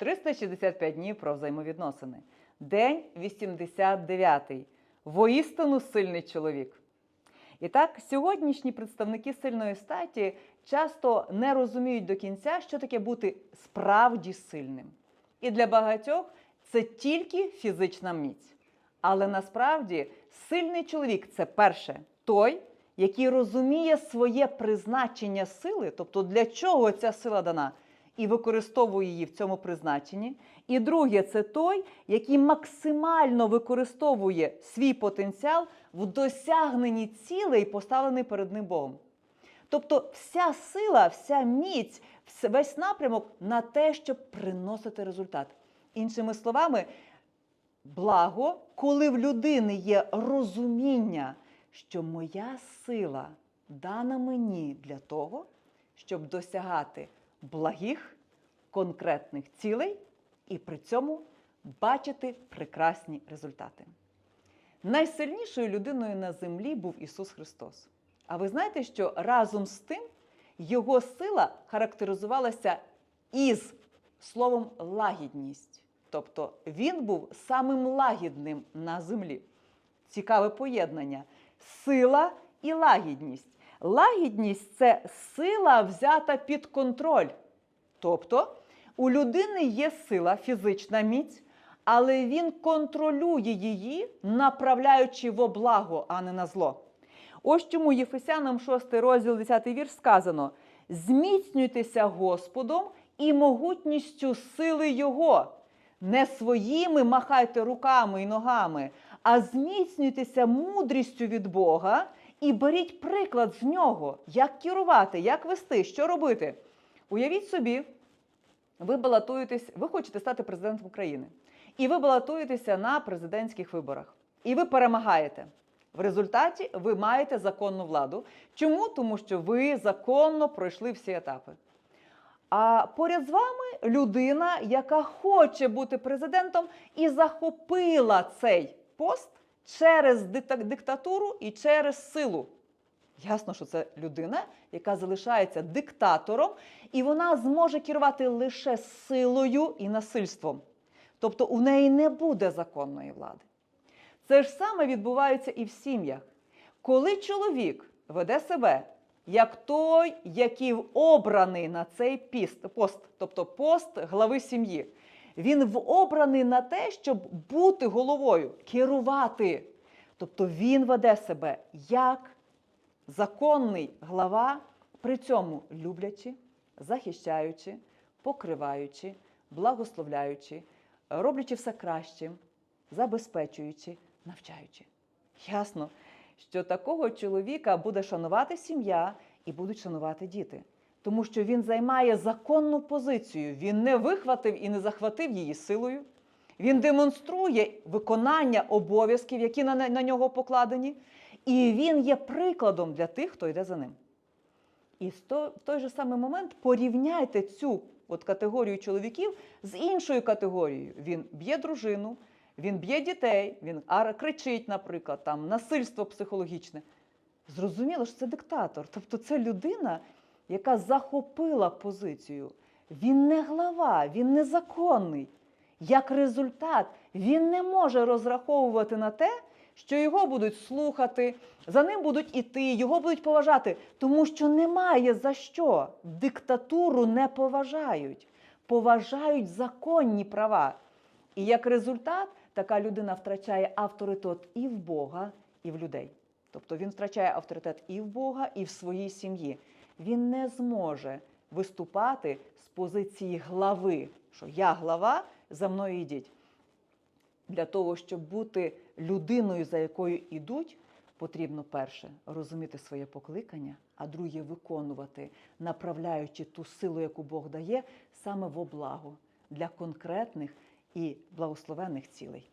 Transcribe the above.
365 днів про взаємовідносини. День 89. Воістину сильний чоловік. І так, сьогоднішні представники сильної статі часто не розуміють до кінця, що таке бути справді сильним. І для багатьох це тільки фізична міць. Але насправді сильний чоловік це перше той, який розуміє своє призначення сили, тобто для чого ця сила дана, і використовує її в цьому призначенні. І друге, це той, який максимально використовує свій потенціал в досягненні цілей, поставлений перед ним Богом. Тобто вся сила, вся міць, весь напрямок на те, щоб приносити результат. Іншими словами, благо, коли в людини є розуміння, що моя сила дана мені для того, щоб досягати благих, конкретних цілей і при цьому бачити прекрасні результати. Найсильнішою людиною на землі був Ісус Христос. А ви знаєте, що разом з тим його сила характеризувалася із словом лагідність. Тобто він був самим лагідним на землі. Цікаве поєднання. Сила і лагідність. Лагідність це сила взята під контроль. Тобто у людини є сила, фізична міць, але він контролює її, направляючи во благо, а не на зло. Ось чому Єфесянам 6 розділ 10 вірш сказано: зміцнюйтеся Господом і могутністю сили Його. Не своїми махайте руками і ногами, а зміцнюйтеся мудрістю від Бога і беріть приклад з нього, як керувати, як вести, що робити. Уявіть собі, ви балотуєтесь, ви хочете стати президентом України, і ви балотуєтеся на президентських виборах, і ви перемагаєте. В результаті ви маєте законну владу. Чому? Тому що ви законно пройшли всі етапи. А поряд з вами людина, яка хоче бути президентом і захопила цей пост через диктатуру і через силу. Ясно, що це людина, яка залишається диктатором, і вона зможе керувати лише силою і насильством. Тобто у неї не буде законної влади. Це ж саме відбувається і в сім'ях. Коли чоловік веде себе як той, який обраний на цей пост, тобто пост глави сім'ї, він обраний на те, щоб бути головою, керувати. Тобто він веде себе як законний глава, при цьому люблячи, захищаючи, покриваючи, благословляючи, роблячи все кращим, забезпечуючи, навчаючи. Ясно, що такого чоловіка буде шанувати сім'я і будуть шанувати діти. Тому що він займає законну позицію, він не вихватив і не захватив її силою. Він демонструє виконання обов'язків, які на, на нього покладені, і він є прикладом для тих, хто йде за ним. І в той же самий момент порівняйте цю от категорію чоловіків з іншою категорією. Він б'є дружину, він б'є дітей, він кричить, наприклад, там насильство психологічне. Зрозуміло, що це диктатор. Тобто це людина, яка захопила позицію. Він не глава, він не законний. Як результат, він не може розраховувати на те, що його будуть слухати, за ним будуть іти, його будуть поважати, тому що немає за що. Диктатуру не поважають, поважають законні права. І як результат, така людина втрачає авторитет і в Бога, і в людей. Тобто він втрачає авторитет і в Бога, і в своїй сім'ї. Він не зможе виступати з позиції глави, що я глава, за мною йдіть. Для того, щоб бути людиною, за якою йдуть, потрібно перше розуміти своє покликання, а друге виконувати, направляючи ту силу, яку Бог дає, саме во благо для конкретних і благословенних цілей.